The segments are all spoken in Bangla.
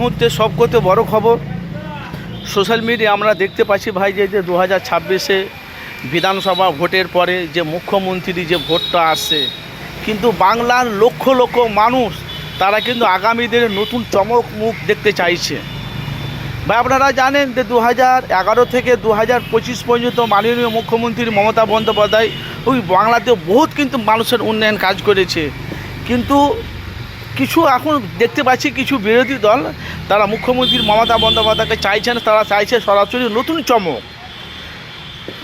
মুহূর্তে সব সবকতে বড় খবর, সোশ্যাল মিডিয়া আমরা দেখতে পাচ্ছি ভাই যে যে দু হাজার ছাব্বিশে বিধানসভা ভোটের পরে যে মুখ্যমন্ত্রী যে ভোটটা আসছে, কিন্তু বাংলার লক্ষ লক্ষ মানুষ তারা কিন্তু আগামী দিনে নতুন চমক মুখ দেখতে চাইছে। ভাই, আপনারা জানেন যে দু হাজার এগারো থেকে দু হাজার পঁচিশ পর্যন্ত মাননীয় মুখ্যমন্ত্রী মমতা বন্দ্যোপাধ্যায় ওই বাংলাতে বহুত কিন্তু মানুষের উন্নয়ন কাজ করেছে। কিন্তু কিছু এখন দেখতে পাচ্ছি কিছু বিরোধী দল, তারা মুখ্যমন্ত্রী মমতা বন্দ্যোপাধ্যায়কে চাইছেন, তারা চাইছে সরাসরি নতুন চমক।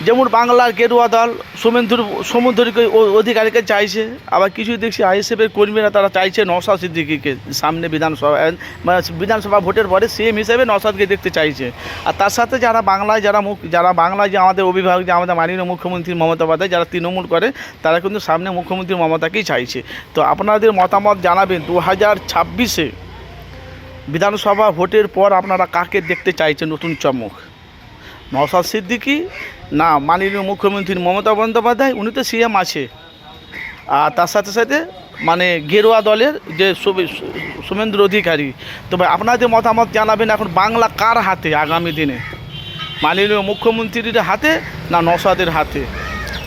যেমন বাংলার গেরুয়া দল, সোমেন্দ্র সমুদ্রকে অধিকারীকে চাইছে, আবার কিছু দেখছি আইএসএফের কর্মীরা তারা চাইছে নসাদ সিদ্দিকিকে সামনে বিধানসভা মানে বিধানসভা ভোটের পরে সিএম হিসেবে নওশাদকে দেখতে চাইছে। আর তার সাথে যারা বাংলায় যারা মুখ, যারা বাংলায় যে আমাদের অভিভাবক, যে আমাদের মাননীয় মুখ্যমন্ত্রী মমতা বন্দ্যোপাধ্যায়, যারা তৃণমূল করে, তারা কিন্তু সামনে মুখ্যমন্ত্রী মমতাকেই চাইছে। তো আপনাদের মতামত জানাবেন দু হাজার ছাব্বিশে বিধানসভা ভোটের পর আপনারা কাকে দেখতে চাইছেন নতুন চমক? নওশাদ সিদ্দিকি, না, মাননীয় মুখ্যমন্ত্রী মমতা বন্দ্যোপাধ্যায়, উনি তো সিএম আছে। আর তার সাথে সাথে মানে গেরুয়া দলের যে শুভেন্দু অধিকারী তবে আপনাদের মতামত জানাবেন এখন বাংলা কার হাতে আগামী দিনে? মাননীয় মুখ্যমন্ত্রীর হাতে না নসাদের হাতে?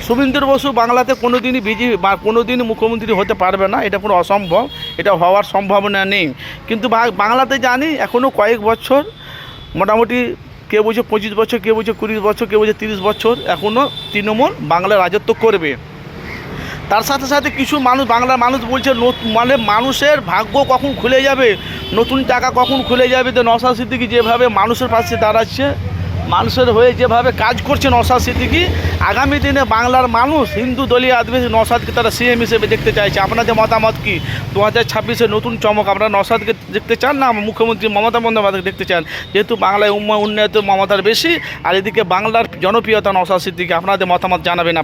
শুভেন্দু বসু বাংলাতে কোনো দিনই বিজেপি বা কোনো দিনই মুখ্যমন্ত্রী হতে পারবে না, এটা কোনো অসম্ভব, এটা হওয়ার সম্ভাবনা নেই। কিন্তু বাংলাতে জানি এখনও কয়েক বছর মোটামুটি কেউ বলছে পঁচিশ বছর, কে বলছে কুড়ি বছর, কে বলছে তিরিশ বছর এখনও তৃণমূল বাংলা রাজত্ব করবে। তার সাথে সাথে কিছু মানুষ, বাংলার মানুষ বলছে মানে মানুষের ভাগ্য কখন খুলে যাবে? নতুন টাকা কখন খুলে যাবে? তো নশা সিদ্দিকি যেভাবে মানুষের পাশে দাঁড়াচ্ছে মানুষের হয়ে যেভাবে কাজ করছে নশা সিদ্দিকি, আগামী দিনে বাংলার মানুষ, হিন্দু দলীয় আদিবাসী নসাদকে তারা সিএম হিসেবে দেখতে চাইছে। আপনাদের মতামত কি? দু হাজার ছাব্বিশে নতুন চমক আপনারা নসাদকে দেখতে চান না মুখ্যমন্ত্রী মমতা বন্দ্যোপাধ্যায়কে দেখতে চান? যেহেতু বাংলায় উন্নয়ন মমতার বেশি, আর এদিকে বাংলার জনপ্রিয়তা নসাদ সিদ্দিকি, আপনাদের মতামত জানাবেন আপনার।